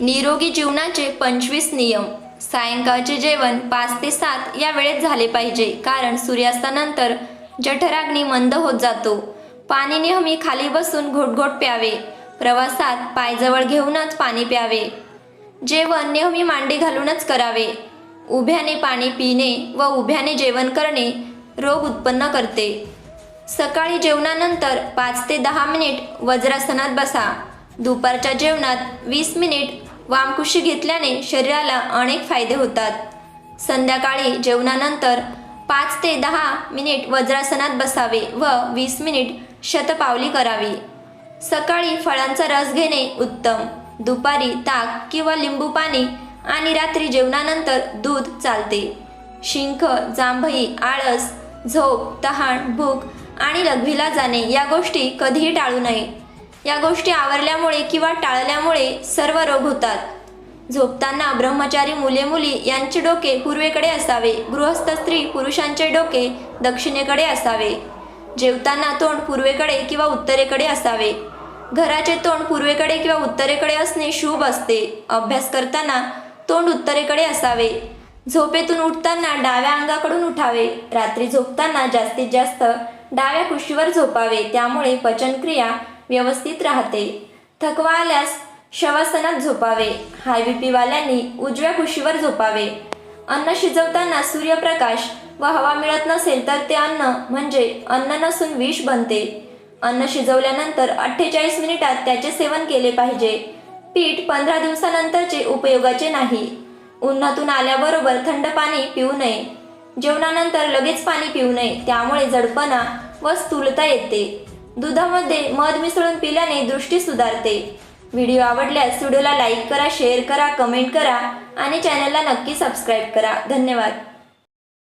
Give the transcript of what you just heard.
निरोगी जीवनाचे पंचवीस नियम. सायंकाळचे जेवण पाच ते सात या वेळेत झाले पाहिजे कारण सूर्यास्तानंतर जठराग्नी मंद होत जातो. पाणी नेहमी खाली बसून घोटघोट प्यावे. प्रवासात पायजवळ घेऊनच पाणी प्यावे. जेवण नेहमी मांडी घालूनच करावे. उभ्याने पाणी पिणे व उभ्याने जेवण करणे रोग उत्पन्न करते. सकाळी जेवणानंतर पाच ते दहा मिनिट वज्रासनात बसा. दुपारच्या जेवणात वीस मिनिट वामकुशी घेतल्याने शरीराला अनेक फायदे होतात. संध्याकाळी जेवणानंतर पाच ते दहा मिनिट वज्रासनात बसावे व वीस मिनिट शतपावली करावी. सकाळी फळांचा रस घेणे उत्तम. दुपारी ताक किंवा लिंबू पाणी आणि रात्री जेवणानंतर दूध चालते. शिंख जांभई आळस झोप तहान भूक आणि लघवीला जाणे या गोष्टी कधीही टाळू नये. या गोष्टी आवरल्यामुळे किंवा टाळल्यामुळे सर्व रोग होतात. झोपताना ब्रह्मचारी मुले मुली यांचे डोके पूर्वेकडे असावे. गृहस्थ स्त्री पुरुषांचे डोके दक्षिणेकडे असावे. जेवताना तोंड पूर्वेकडे किंवा उत्तरेकडे असावे. घराचे तोंड पूर्वेकडे किंवा उत्तरेकडे असणे शुभ असते. अभ्यास करताना तोंड उत्तरेकडे असावे. झोपेतून उठताना डाव्या अंगाकडून उठावे. रात्री झोपताना जास्तीत जास्त डाव्या कुशीवर झोपावे. त्यामुळे पचनक्रिया व्यवस्थित राहते. थकवा आल्यास शवासनात झोपावे. हाय बी पीवाल्यांनी उजव्या कुशीवर झोपावे. अन्न शिजवताना सूर्यप्रकाश व हवा मिळत नसेल तर ते अन्न म्हणजे अन्न नसून विष बनते. अन्न शिजवल्यानंतर अठ्ठेचाळीस मिनिटात त्याचे सेवन केले पाहिजे. पीठ पंधरा दिवसानंतरचे उपयोगाचे नाही. उन्हातून आल्याबरोबर थंड पाणी पिऊ नये. जेवणानंतर लगेच पाणी पिऊ नये. त्यामुळे जडपणा व स्थूलता येते. दुधामध्ये मध मिसळून पिल्याने दृष्टी सुधारते. व्हिडिओ आवडल्यास व्हिडिओला लाईक करा शेअर करा कमेंट करा आणि चॅनलला नक्की सबस्क्राईब करा. धन्यवाद.